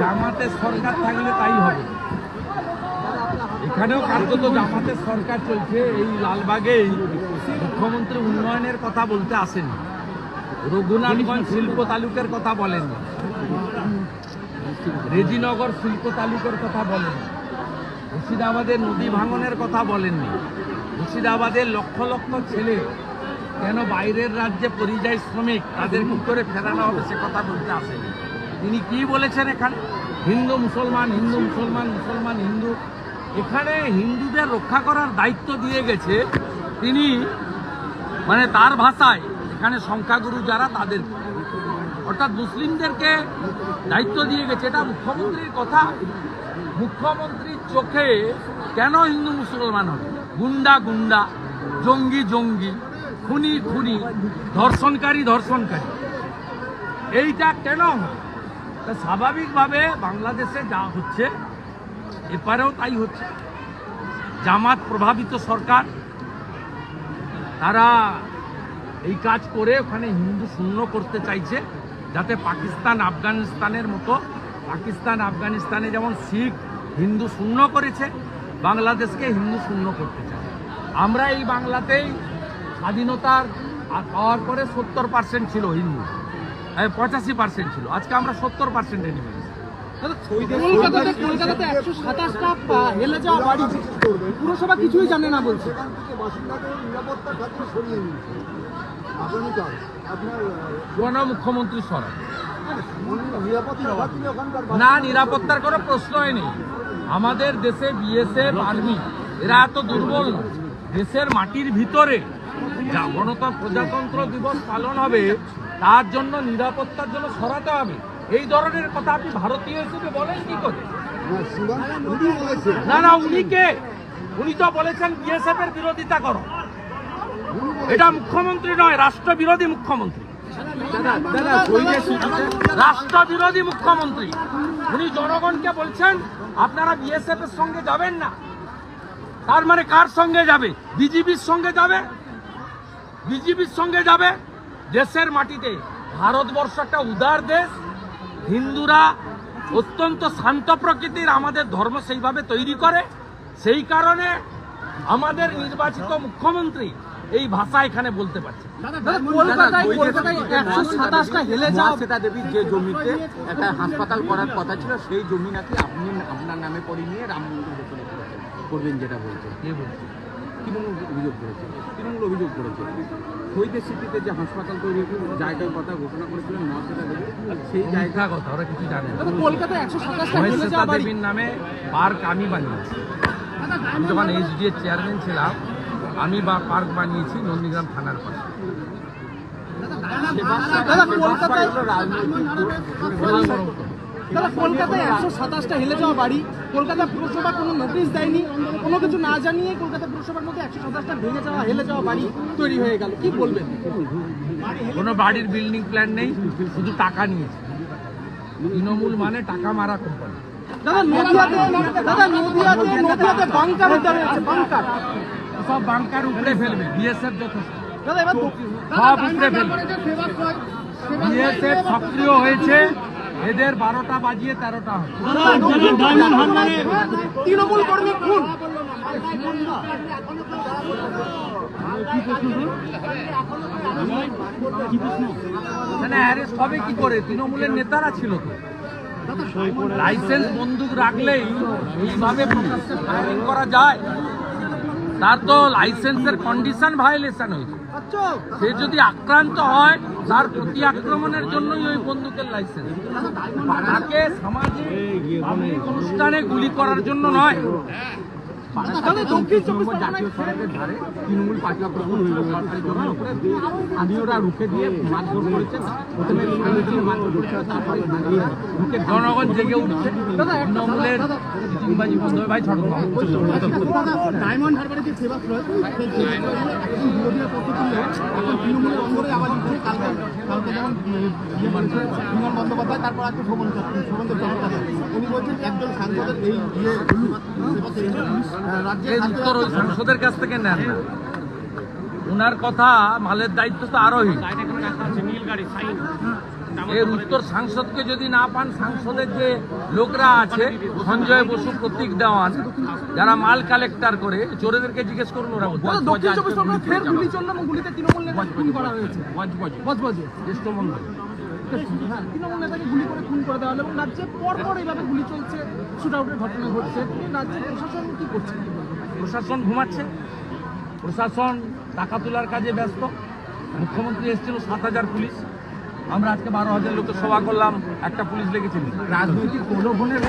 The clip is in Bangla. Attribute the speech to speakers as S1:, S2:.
S1: জামাতের সরকার থাকলে তাই হবে। এখানেও কার্যত জামাতের সরকার চলছে, এই লালবাগেই মুখ্যমন্ত্রী উন্নয়নের কথা বলতে আসেন। রঘুনাথগঞ্জ শিল্প তালুকের কথা বলেন। রেজিনগর শিল্প তালুকের কথা বলেন। মুর্শিদাবাদের নদী ভাঙনের কথা বলেননি মুর্শিদাবাদের লক্ষ লক্ষ ছেলে কেন বাইরের রাজ্যে পরিযায়ী শ্রমিক তাদের কি করে ফেরানো হবে সে কথা বলতে আসেনি। তিনি কি বলেছেন এখানে? হিন্দু, মুসলমান হিন্দু, মুসলমান মুসলমান, হিন্দু। এখানে হিন্দুদের রক্ষা করার দায়িত্ব দিয়ে গেছে তিনি মানে তার ভাষায়। এখানে সংখ্যাগুরু যারা, তাদের। অর্থাৎ মুসলিমদেরকে দায়িত্ব দিয়ে গেছে। এটা মুখ্যমন্ত্রীর কথা। মুখ্যমন্ত্রীর চোখে কেন হিন্দু, মুসলমান হবে? গুন্ডা গুন্ডা, জঙ্গি জঙ্গি, খুনি খুনি, ধর্ষণকারী ধর্ষণকারী। এইটা কেন স্বাভাবিকভাবে বাংলাদেশে যা হচ্ছে এপারেও তাই হচ্ছে। জামাত প্রভাবিত সরকার, তারা এই কাজ করে ওখানে হিন্দু শূন্য করতে চাইছে, যাতে পাকিস্তান, আফগানিস্তানের মতো পাকিস্তান, আফগানিস্তানে যেমন শিখ হিন্দু শূন্য করেছে, বাংলাদেশকে হিন্দু শূন্য করতে চায় আমরা এই বাংলাতেই স্বাধীনতার পাওয়ার পরে সত্তর পার্সেন্ট ছিল হিন্দু। পঁচাশি পার্সেন্ট ছিল। আজকে আমরা সত্তর পার্সেন্টে নেমে গেছি।
S2: কলকাতাতে কলকাতাতে একশো সাতাশটা হেলে যাওয়া বাড়ি পুরসভা কিছুই জানে না বলছে।
S1: মুখ্যমন্ত্রী
S3: ওখানকার
S1: না নিরাপত্তার কোনো প্রশ্নই নেই। আমাদের দেশে বিএসএফ আর্মি এরা এত দুর্বল। দেশের মাটির ভিতরে গণতন্ত্র প্রজাতন্ত্র দিবস পালন হবে। তার জন্য নিরাপত্তার জন্য সরাতে হবে। এই ধরনের কথা আপনি ভারতীয় হিসেবে বলেন কি করে? না না উনি কে? উনি তো বলেছেন বিএসএফ এর বিরোধিতা করো। এটা মুখ্যমন্ত্রী নয় রাষ্ট্র বিরোধী মুখ্যমন্ত্রী রাষ্ট্র বিরোধী মুখ্যমন্ত্রী। উনি জনগণকে বলছেন আপনারা বিএসএফ এর সঙ্গে যাবেন না। তার মানে কার সঙ্গে যাবে? বিজেপির সঙ্গে যাবে? বিজেপির সঙ্গে যাবে? দেশের মাটিতে ভারতবর্ষ একটা উদার দেশ হিন্দুরা অত্যন্ত শান্ত প্রকৃতির আমাদের ধর্ম সেইভাবে তৈরি করে। সেই কারণে আমাদের নির্বাচিত মুখ্যমন্ত্রী এই ভাষা এখানে বলতে পারছে।
S4: যে জমিতে একটা হাসপাতাল করার কথা ছিল সেই জমি নাকি আপনি আপনার নামে করে নিয়ে রাম মন্দির করবেন যেটা বলছেন। তৃণমূল অভিযোগ করেছে তৃণমূল অভিযোগ করেছে। শহীদের স্মৃতিতে যে হাসপাতাল তৈরির জায়গার কথা ঘোষণা করেছিলেন মহাশ্বেতা দেবী সেই জায়গা
S1: কথা ওরা কিছু জানে
S2: একশো সাতাশটা
S1: দেবীর নামে পার্ক আমি বানিয়েছি। আমি যখন এইচডি এর চেয়ারম্যান ছিলাম আমি বা পার্ক বানিয়েছি নন্দীগ্রাম থানার পাশে।
S2: দাদা কলকাতায়
S1: বললাম বরং তো।
S2: দাদা কলকাতায় একশো সাতাশটা হেলে যাওয়া বাড়ি কলকাতা পুরসভা কোনো নোটিশ দেয়নি কোনো কিছু না জানিয়ে কলকাতা পুরসভার মধ্যে একশো সাতাশটা ভেঙে যাওয়া হেলে যাওয়া বাড়ি তৈরি হয়ে গেল। কি বলবেন?
S1: কোনো বাড়ির বিল্ডিং প্ল্যান নেই শুধু টাকা নিয়েছে তৃণমূল মানে টাকা মারা কোম্পানি
S2: দাদা নদিয়াতে দাদা নদিয়াতে নদিয়াতে বাংকার উদ্ধার হয়েছে বাংকার
S1: সব বাংকার উপরে ফেলবে বিএসএফ যথেষ্ট।
S2: দাদা এবার
S1: সব উপরে ফেলবে। বিএসএফ সক্রিয় হয়েছে এদের বারোটা বাজিয়ে তেরোটা হয়
S2: তৃণমূল কর্মী খুন
S1: এখানে অ্যারেস্ট হবে কি করে তৃণমূলের নেতারা ছিল তো লাইসেন্স বন্দুক রাখলেই এইভাবে ফায়ারিং করা যায় তার তো লাইসেন্সের কন্ডিশন ভায়োলেশন হয়েছে সে যদি আক্রান্ত হয়, তার প্রতি আক্রমণের জন্যই ওই বন্দুকের লাইসেন্স তাকে সামাজিক অনুষ্ঠানে গুলি করার জন্য নয়।
S2: দক্ষিণ চব্বিশ
S4: জাতীয় সড়কের ধারে তৃণমূল পার্টি অগ্রসর হয়ে সরকারি জমির উপরে স্থানীয়রা রুখে দিয়ে মারধর করেছে প্রথমে মারধর করেছে তারপরে রুখে
S1: জনগণ জেগে উঠছে তৃণমূলের চিটিংবাজি বন্ধ ভাই
S2: ডায়মন্ড হারবারে যে এখন বিরোধীরা পক্ষ তুললে এখন তৃণমূলের অঙ্গরে আওয়াজ উঠছে কালকে কালকে যেমন ইয়ে বলছে বিমান বন্দ্যোপাধ্যায় তারপর আজকে শোভন শোভন চট্টোপাধ্যায়। উনি বলছেন একজন সাংসদের এই ইয়ে রাজ্যের
S1: সাংসদের কাছ থেকে নেন না। ওনার কথা মালের দায়িত্ব তো আরোহী। এর উত্তর সাংসদকে যদি না পান সাংসদের যে লোকরা আছে সঞ্জয় বসু প্রতীক দেওয়ান যারা মাল কালেক্টার করে চোরেদেরকে জিজ্ঞেস করুন ওরা
S2: হ্যাঁ তৃণমূল নেতাকে গুলি করে খুন করে দেওয়া হলো এবং রাজ্যে পরপর এইভাবে গুলি চলছে শুট আউটের ঘটনা ঘটছে। রাজ্যের প্রশাসন কি করছে?
S1: প্রশাসন ঘুমাচ্ছে। প্রশাসন টাকা তোলার কাজে ব্যস্ত। মুখ্যমন্ত্রী এসেছিল সাত হাজার পুলিশ। আমরা আজকে বারো হাজার লোকের সভা করলাম একটা পুলিশ লেগেছিল
S4: রাজনৈতিক প্রলোভনের